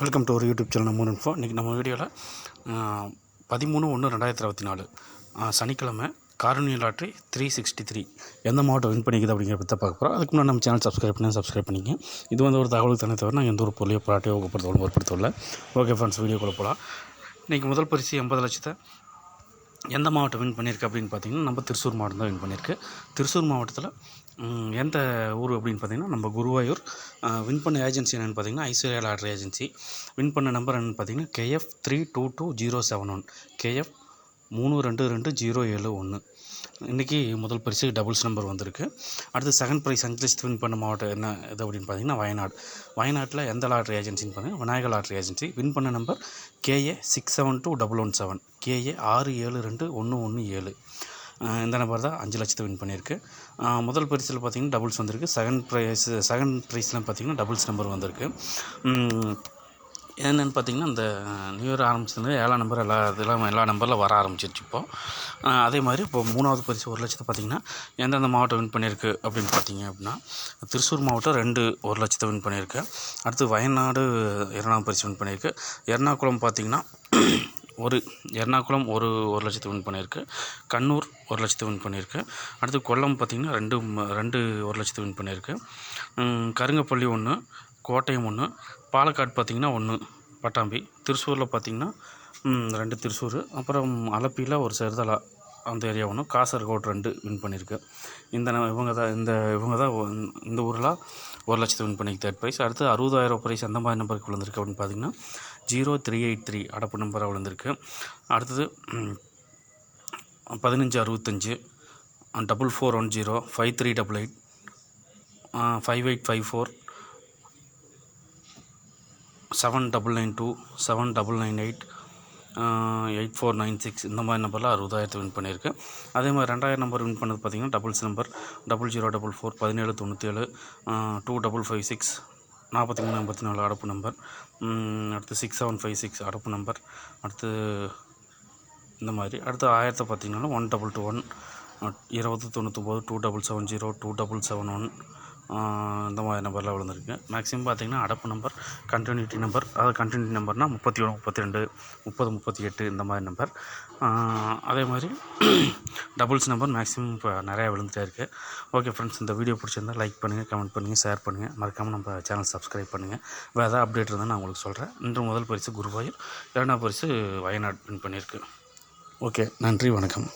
Welcome to ஒரு YouTube channel மூணு info இன்றைக்கி நம்ம வீடியோவில் பதிமூணு ஒன்று ரெண்டாயிரத்தி இருபத்தி நாலு. சனிக்கிழமை Karunya lottery three sixty three எந்த மாவட்டம் வின் பண்ணிக்குது அப்படிங்கிற பற்றி பார்க்க போகிறோம் அதுக்கு முன்னாடி நம்ம சேனல் சப்ஸ்கிரைப் பண்ணி சப்ஸ்கிரைப் பண்ணிங்க இது வந்து ஒரு தகவலுக்கு தானே தவிர நான் எந்த ஒரு பொருளையோ பாராட்டியோ ஊக்கப்படுத்தவோ ஏற்படுத்தவில்லை ஓகே ஃப்ரெண்ட்ஸ் வீடியோக்குள்ளே போகலாம் இன்றைக்கி முதல் பரிசு எண்பது லட்சத்தை எந்த மாவட்டம் வின் பண்ணியிருக்கு அப்படின்னு பார்த்தீங்கன்னா நம்ம திருச்சூர் மாவட்டம் தான் வின் பண்ணியிருக்கு. திருச்சூர் மாவட்டத்தில் எந்த ஊர் அப்படின்னு பார்த்தீங்கன்னா நம்ம குருவாயூர். வின் பண்ண ஏஜென்சி என்னென்னு பார்த்தீங்கன்னா ஐஸ்வர்யா லாட்ரி ஏஜென்சி வின் பண்ண நம்பர் என்னென்னு பார்த்தீங்கன்னா KF three two two zero seven one KF மூணு ரெண்டு ரெண்டு ஜீரோ ஏழு ஒன்று இன்றைக்கி முதல் பரிசு டபுள்ஸ் நம்பர் வந்திருக்கு. அடுத்து செகண்ட் ப்ரைஸ் அஞ்சு வின் பண்ண மாவட்டம் என்ன இது அப்படின்னு பார்த்தீங்கன்னா வயநாடு. வயநாட்டில் எந்த லாட்ரி ஏஜென்சின்னு பார்த்தீங்கன்னா விநாயகர் லாட்ரி ஏஜென்சி வின் பண்ண number KA six seven two double one seven KA ஆறு ஏழு ரெண்டு ஒன்று ஒன்று ஏழு. இந்த நம்பர் தான் அஞ்சு லட்சத்தை வின் பண்ணியிருக்கு முதல் பரிசில் பார்த்தீங்கன்னா டபுள்ஸ் வந்திருக்கு. செகண்ட் ப்ரைஸ் செகண்ட் ப்ரைஸ்லாம் பார்த்தீங்கன்னா டபுள்ஸ் நம்பர் வந்திருக்கு. என்னென்னு பார்த்தீங்கன்னா இந்த நியூ இயர் ஆரம்பிச்சதுல ஏழாம் நம்பர் எல்லா இதெல்லாம் எல்லா நம்பரில் வர ஆரம்பிச்சிருச்சு இப்போது அதே மாதிரி இப்போ மூணாவது பரிசு ஒரு லட்சத்தை பார்த்தீங்கன்னா எந்தெந்த மாவட்டம் வின் பண்ணியிருக்கு அப்படின்னு பார்த்தீங்க அப்படின்னா திருச்சூர் மாவட்டம் ரெண்டு ஒரு லட்சத்தை வின் பண்ணியிருக்கு. அடுத்து வயநாடு இரண்டாம் பரிசு வின் பண்ணியிருக்கு. எர்ணாகுளம் பார்த்தீங்கன்னா ஒரு எர்ணாகுளம் ஒரு ஒரு லட்சத்தை வின் பண்ணியிருக்கு. கண்ணூர் ஒரு லட்சத்தை வின் பண்ணியிருக்கு. அடுத்து கொல்லம் பார்த்திங்கன்னா ரெண்டு ரெண்டு ஒரு லட்சத்தை வின் பண்ணியிருக்கு. கருங்கப்பள்ளி ஒன்று கோட்டயம் ஒன்று பாலக்காடு பார்த்திங்கன்னா ஒன்று பட்டாம்பி. திருச்சூரில் பார்த்திங்கன்னா ரெண்டு திருச்சூர் அப்புறம் அலப்பியில் ஒரு சேர்தலா அந்த ஏரியா ஒன்று காசர்கோடு ரெண்டு வின் பண்ணியிருக்கு. இந்த ந- இவங்க தான் இந்த இவங்க தான் இந்த ஊரில் ஒரு லட்சத்தை வின் பண்ணிக்கு தேர்ட் ப்ரைஸ் அடுத்து அறுபதாயிரம் ப்ரைஸ் அந்த மாதிரி நம்பருக்கு விழுந்திருக்கு அப்படின்னு பார்த்தீங்கன்னா ஜீரோ த்ரீ எயிட் த்ரீ அடப்பு நம்பராக விழுந்திருக்கு. அடுத்தது பதினஞ்சு அறுபத்தஞ்சு double four one zero five three double eight five eight five four seven double nine two seven double nine eight eight four nine six இந்த மாதிரி நம்பரில் அறுபதாயிரத்து வின் பண்ணியிருக்கேன் அதே மாதிரி ரெண்டாயிரம் நம்பர் வின் பண்ணது பார்த்தீங்கன்னா doubles number double zero double four பதினேழு தொண்ணூற்றேழு டூ டபுள் ஃபைவ் சிக்ஸ் நாற்பத்தி மூணு ஐம்பத்தி நாலு அடப்பு நம்பர் அடுத்து சிக்ஸ் செவன் ஃபைவ் சிக்ஸ் அடப்பு நம்பர் அடுத்து இந்த மாதிரி. அடுத்து ஆயிரத்தை பார்த்தீங்கன்னா ஒன் டபுள் டூ ஒன் இருபது தொண்ணூற்றொம்பது two double seven zero two double seven one இந்த மாதிரி நம்பர்லாம் விழுந்திருக்கு. மேக்ஸிமம் பார்த்தீங்கன்னா அடப்பு நம்பர் கண்டினியூட்டி நம்பர் அதாவது கண்டினியூட்டி நம்பர்னால் முப்பத்தி ஒன்று முப்பத்தி ரெண்டு முப்பது முப்பத்தி எட்டு இந்த மாதிரி நம்பர். அதே மாதிரி டபுள்ஸ் நம்பர் மேக்ஸிமம் இப்போ நிறையா விழுந்துட்டே இருக்குது ஓகே ஃப்ரெண்ட்ஸ் இந்த வீடியோ பிடிச்சிருந்தா லைக் பண்ணுங்கள் கமெண்ட் பண்ணுங்கள் ஷேர் பண்ணுங்கள் மறக்காமல் நம்ம சேனல் சப்ஸ்கிரைப் பண்ணுங்கள் வேறு ஏதாவது அப்டேட் இருந்தால் நான் உங்களுக்கு சொல்கிறேன் இன்று முதல் பரிசு குருவாயூர் இரண்டாம் பரிசு வயநாடு வின் பண்ணியிருக்கு. ஓகே நன்றி வணக்கம்.